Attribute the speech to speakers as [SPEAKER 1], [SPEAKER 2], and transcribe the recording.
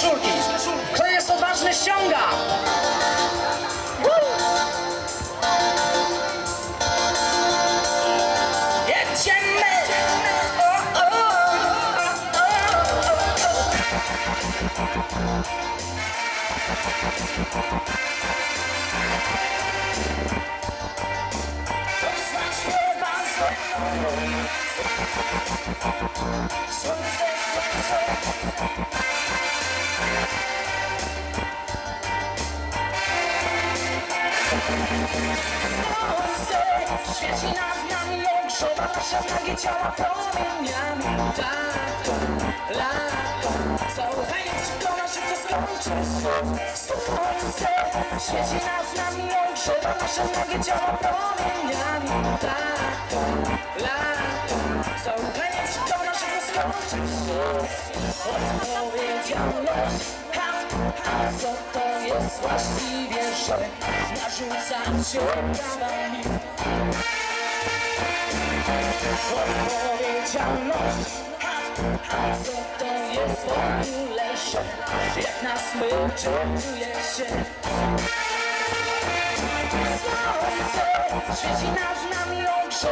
[SPEAKER 1] koszulki. Kto jest odważny, ściąga. Jedziemy! O. Słońce świeci nad nami, ogrzewa nasze nagie ciała promieniami. Tak, lato, zaufaj, przekona się to skończy. Słońce świeci nad nami, ogrzewa nasze nagie ciała promieniami. Tak, lato, Odpowiedzialność, ha, ha, co to jest właściwie, że narzucam się prawami. Odpowiedzialność, ha, ha, co to jest w ogóle, że jak nas myczy, czuje się. Słońce świeci nad nami, nasze